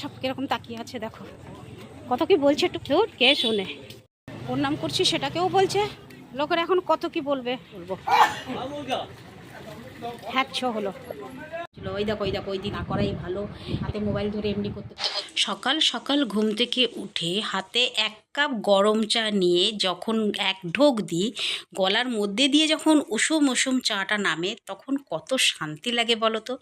সব কীরকম তাকিয়ে আছে, দেখো। কত কি বলছে একটু কেউ কে শোনে? ওর নাম করছি, সেটাকেও বলছে। লোকেরা এখন কত কি বলবে? বলব হ্যাঁ ছ হলো। ওই দেখো ওই দেখো, ওই দিন করাই ভালো। হাতে মোবাইল ধরে এমনি করতে সকাল সকাল ঘুম থেকে উঠে হাতে এক কাপ গরম চা নিয়ে যখন এক ঢোক দিই, গলার মধ্যে দিয়ে যখন উষুম উষুম চাটা নামে, তখন কত শান্তি লাগে বলো তো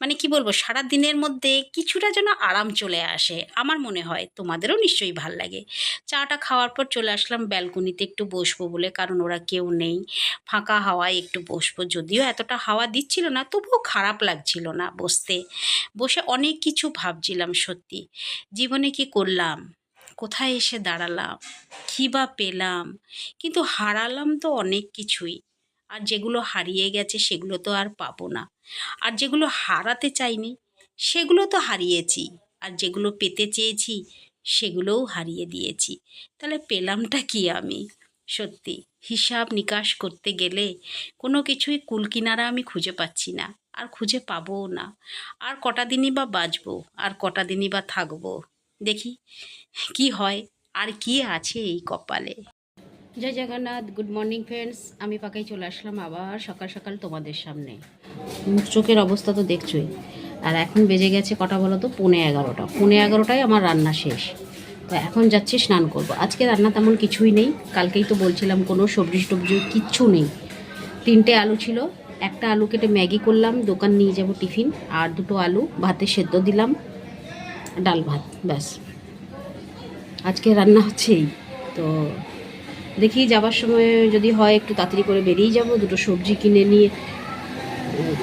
মানে কি বলব, সারা দিনের মধ্যে কিছুটা যেন আরাম চলে আসে। আমার মনে হয় তোমাদেরও নিশ্চয়ই ভালো লাগে। চাটা খাওয়ার পর চলে আসলাম ব্যালকনিতে একটু বসবো বলে, কারণ ওরা কেউ নেই। ফাঁকা হাওয়ায় একটু বসবো। যদিও এতটা হাওয়া দিচ্ছিল না, তবুও খারাপ লাগছিল না বসতে। বসে অনেক কিছু ভাবছিলাম সত্যি। জীবনে কি করলাম? কোথায় এসে দাঁড়ালাম? কী বা পেলাম? কিন্তু হারালাম তো অনেক কিছুই। আর যেগুলো হারিয়ে গেছে সেগুলো তো আর পাবো না। আর যেগুলো হারাতে চাইনি, সেগুলো তো হারিয়েছি। আর যেগুলো পেতে চেয়েছি, সেগুলোও হারিয়ে দিয়েছি। তাহলে পেলামটা কি আমি? সত্যি, হিসাব নিকাশ করতে গেলে কোনো কিছুই কুলকিনারা আমি খুঁজে পাচ্ছি না। আর খুঁজে পাবোও না। আর কটা দিনই বা বাঁচবো? আর কটা দিনই বা থাকব? দেখি কি হয় আর কি আছে এই কপালে। জয় জগন্নাথ গুড মর্নিং ফ্রেন্ডস আমি পাকাই চলে আসলাম আবার সকাল সকাল তোমাদের সামনে। চোখের অবস্থা তো দেখছোই। আর এখন বেজে গেছে কটা বলো তো? পৌনে এগারোটা। পৌনে এগারোটায় আমার রান্না শেষ। তো এখন যাচ্ছি স্নান করব। আজকে রান্না তেমন কিছুই নেই। কালকেই তো বলছিলাম কোনো সবজি টবজি কিচ্ছু নেই। তিনটে আলু ছিল। একটা আলু কেটে ম্যাগি করলাম, দোকান নিয়ে যাব টিফিন। আর দুটো আলু ভাতে সেদ্ধ দিলাম। ডাল ভাত, ব্যাস। আজকে রান্না হচ্ছেই, তো দেখি যাবার সময় যদি হয় একটু তাড়াতাড়ি করে বেরিয়ে যাব, দুটো সবজি কিনে নিয়ে।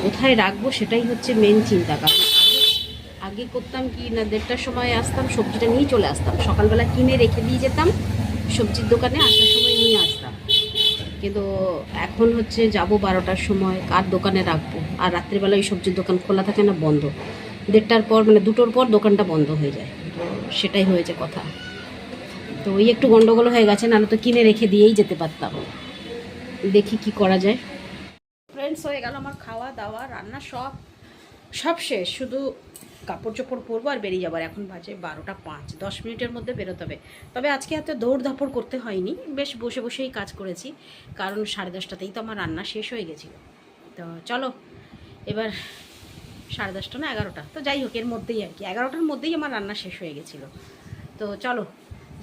কোথায় রাখব সেটাই হচ্ছে মেন চিন্তা, কারণ আগে- করতাম কি না, দেড়টার সময় আসতাম, সবজিটা নিয়ে চলে আসতাম। সকালবেলা কিনে রেখে দিয়ে যেতাম, সবজির দোকানে আসার সময় নিয়ে আসতাম। কিন্তু এখন হচ্ছে যাব বারোটার সময়, কার দোকানে রাখব? আর রাত্রিবেলা ওই সবজির দোকান খোলা থাকে না, বন্ধ। দেড়টার পর মানে দুটোর পর দোকানটা বন্ধ হয়ে যায়। তো সেটাই হয়েছে কথা। তো ওই একটু গন্ডগোল হয়ে গেছে, নাহলে তো কিনে রেখে দিয়েই যেতে পারতাম। দেখি কি করা যায়। ফ্রেন্ডস হয়ে গেল আমার খাওয়া, দাওয়া, রান্না সব সব শেষ। শুধু কাপড় চোপড় পরবো আর বেরিয়ে যাবার এখন বাজে বারোটা পাঁচ। দশ মিনিটের মধ্যে বেরোতে হবে। তবে আজকে এত দৌড় ধাপড় করতে হয়নি। বেশ বসে বসেই কাজ করেছি। কারণ সাড়ে দশটাতেই তো আমার রান্না শেষ হয়ে গেছিল। তো চলো, এবার সাড়ে দশটা না এগারোটা। তো যাই হোক, এর মধ্যেই আর কি। এগারোটার মধ্যেই আমার রান্না শেষ হয়ে গেছিল। তো চলো,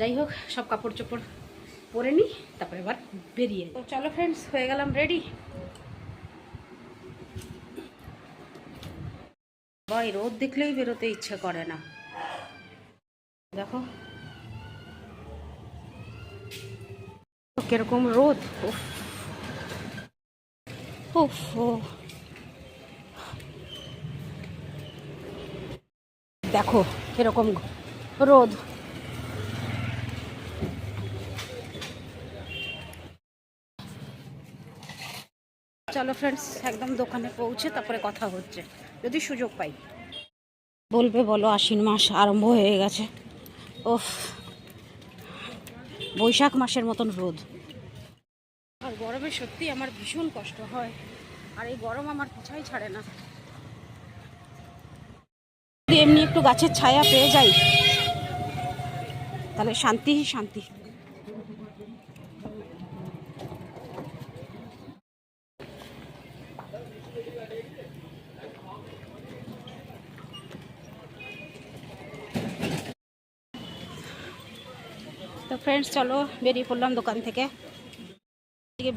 যাই হোক, সব কাপড় চোপড় পরে নিই, তারপরে এবার বেরিয়ে তো চলো ফ্রেন্ডস হয়ে গেলাম রেডি ভাই, রোদ দেখলেই বেরোতে ইচ্ছে করে না। দেখো। কীরকম রোদ, উফ। উফ দেখো কীরকম রোদ। চলো ফ্রেন্ডস একদম দোকানে পৌঁছে তারপরে কথা হচ্ছে, যদি সুযোগ পাই। বলবে বলো, আশ্বিন মাস আরম্ভ হয়ে গেছে। ওফ বৈশাখ মাসের মতন রোদ। আর গরমে সত্যি আমার ভীষণ কষ্ট হয়, আর এই গরম আমার পিছাই ছাড়ে না যদি এমনি একটু গাছের ছায়া পেয়ে যাই। তাহলে শান্তি শান্তি। তো ফ্রেন্ডস চলো বেরিয়ে পড়লাম দোকান থেকে।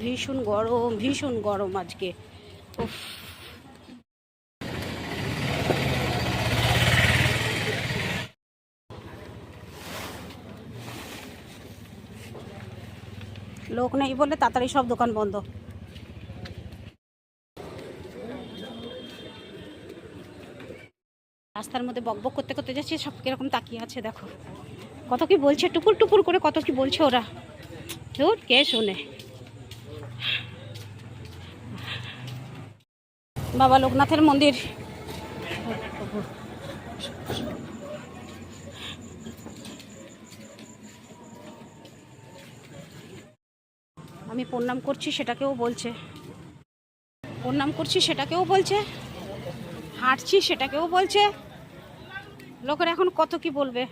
ভীষণ গরম ভীষণ গরম আজকে। উফ। লোক নেই বলে তাড়াতাড়ি সব দোকান বন্ধ। রাস্তার মধ্যে বকবক করতে করতে যাচ্ছি, সব কীরকম তাকিয়ে আছে, দেখো। কত কি বলছে টুকুর টুকুর করে কত কি বলছে ওরা। ধুর, কে শোনে। বাবা লোকনাথের মন্দির। আমি প্রণাম করছি, সেটাকেও বলছে। প্রণাম করছি, সেটাকেও বলছে। হাঁটছি, সেটাকেও বলছে। লোকের এখন কত কি বলবে?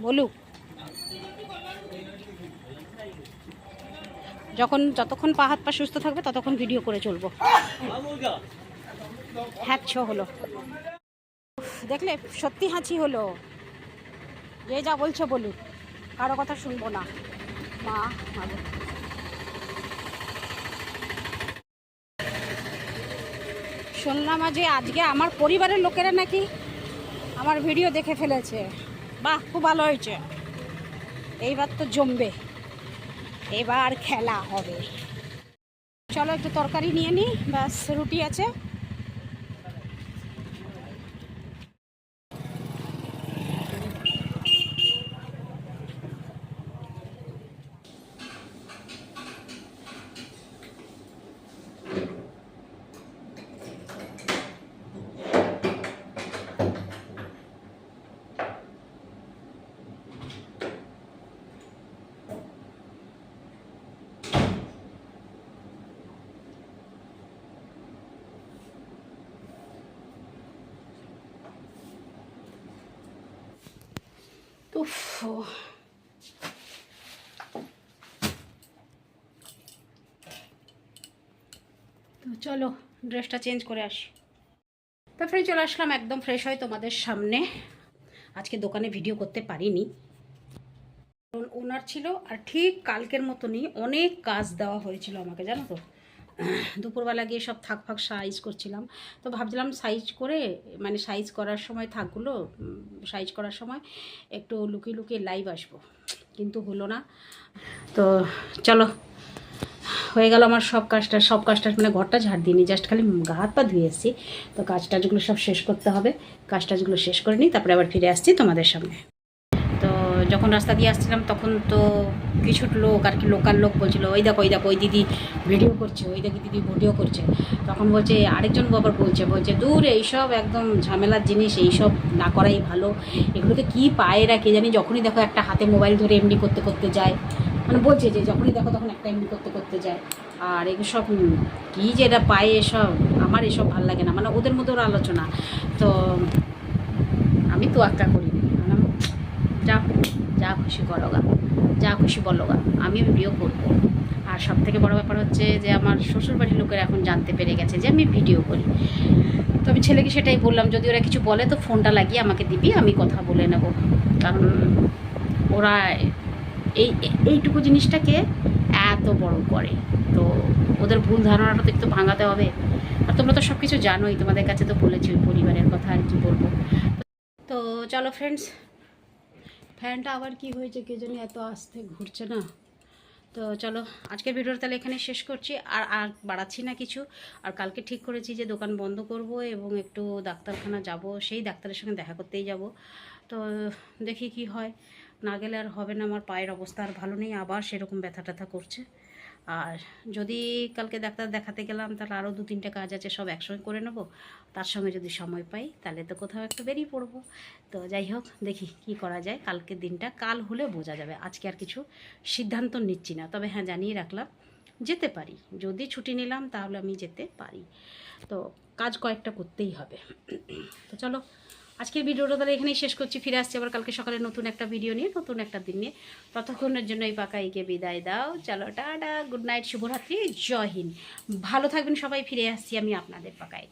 বলুক। যখন, যতক্ষণ পা, হাত, পা সুস্থ থাকবে, ততক্ষণ ভিডিও করে চলবো। হ্যাচ্ছ হলো। দেখলে, সত্যি হাঁচি হলো। যে যা বলছে বলুক। কারও কথা শুনব না। শুনলাম যে আজকে আমার পরিবারের লোকেরা নাকি আমার ভিডিও দেখে ফেলেছে। বাহ, খুব ভালো হয়েছে। এইবার তো জমবে। এবার খেলা হবে। চলো একটু তরকারি নিয়ে নিই ব্যাস, রুটি আছে। উফ। তো চলো ড্রেসটা চেঞ্জ করে আসি। তারপরে চলে আসলাম একদম ফ্রেশ হয় তোমাদের সামনে। আজকে দোকানে ভিডিও করতে পারিনি। ওনার ছিল, আর ঠিক কালকের মতনই অনেক কাজ দেওয়া হয়েছিল আমাকে, জানো তো? দুপুরবেলা গিয়ে সব থাক ফাক সাইজ করছিলাম। তো ভাবছিলাম সাইজ করে মানে সাইজ করার সময় থাকগুলো সাইজ করার সময় একটু লুকিয়ে লুকিয়ে লাইভ আসব। কিন্তু হলো না। তো চলো, হয়ে গেল আমার সব কাজটা সব কাজটা মানে ঘরটা ঝাড় দিইনি জাস্ট খালি গা হাত পা ধুয়ে এসেছি তো কাজ টাজগুলো সব শেষ করতে হবে। কাজ টাজগুলো শেষ করে নিই তারপরে আবার ফিরে আসছি তোমাদের সামনে। তো যখন রাস্তা দিয়ে আসছিলাম, তখন তো কিছু লোক আর কি লোকাল লোক বলছিল ওই দেখো ওই দেখো ওই দিদি ভিডিও করছে ওই দেখি দিদি ভিডিও করছে। তখন বলছে আরেকজন আবার বলছে বলছে দূর এইসব একদম ঝামেলার জিনিস এইসব না করাই ভালো। এগুলোতে কি পায় এরা কে জানি যখনই দেখো একটা হাতে মোবাইল ধরে এমনি করতে করতে যায়। মানে বলছে যে যখনই দেখো তখন একটা এমনি করতে করতে যায়। আর এগুলো সব কী যে এরা পায় এসব আমার এসব ভালো লাগে না। মানে ওদের মধ্যে ওর আলোচনা। তো আমি তো একটা করি। বললাম, যা যা খুশি করো গা। যা খুশি বলো আমি ভিডিও করব। আর সব থেকে বড় ব্যাপার হচ্ছে যে আমার শ্বশুরবাড়ির লোকেরা এখন জানতে পেরে গেছে যে আমি ভিডিও করি। তো আমি ছেলেকে সেটাই বললাম, যদি ওরা কিছু বলে তো ফোনটা লাগিয়ে আমাকে দিবি, আমি কথা বলে নেব। কারণ ওরা এই, এইটুকু জিনিসটাকে এত বড় করে। তো ওদের ভুল ধারণাটা তো একটু ভাঙাতে হবে। আর তোমরা তো সব কিছু জানোই, তোমাদের কাছে তো বলেছি ওই পরিবারের কথা আর কি বলব। তো চলো ফ্রেন্ডস ফ্যানটা আবার কি হয়েছে কে জানি, এত আস্তে ঘুরছে না। তো চলো, আজকের ভিডিওটা তাহলে এখানে শেষ করছি। আর আর বাড়াচ্ছি না কিছু। আর কালকে ঠিক করেছি যে দোকান বন্ধ করব এবং একটু ডাক্তারখানা যাব, সেই ডাক্তারের সঙ্গে দেখা করতেই যাব। তো দেখি কি হয়। না গেলে আর হবে না, আমার পায়ের অবস্থা আর ভালো নেই, আবার সেরকম ব্যথা ট্যাথা করছে। আর যদি কালকে ডাক্তার দেখাতে গেলাম, তাহলে আরও দু তিনটে কাজ আছে, সব একসঙ্গে করে নেব। তার সঙ্গে যদি সময় পাই, তাহলে তো কোথাও একটু বেরিয়ে পড়ব। তো যাই হোক, দেখি কি করা যায়। কালকের দিনটা কাল হলে বোঝা যাবে। আজকে আর কিছু সিদ্ধান্ত নিচ্ছি না। তবে হ্যাঁ জানিয়ে রাখলাম, যেতে পারি। যদি ছুটি নিলাম, তাহলে আমি যেতে পারি। তো কাজ কয়েকটা করতেই হবে। তো চলো আজকের ভিডিওটা তাহলে এখানেই শেষ করছি। ফিরে আসছি আবার কালকে সকালে নতুন একটা ভিডিও নিয়ে, নতুন একটা দিন নিয়ে। ততক্ষণের জন্য এই পাকাইকে বিদায় দাও। চলো, টাটা, গুড নাইট, শুভরাত্রি, জয় হিন্দ। ভালো থাকবেন সবাই, ফিরে আসছি আমি আপনাদের পাকাই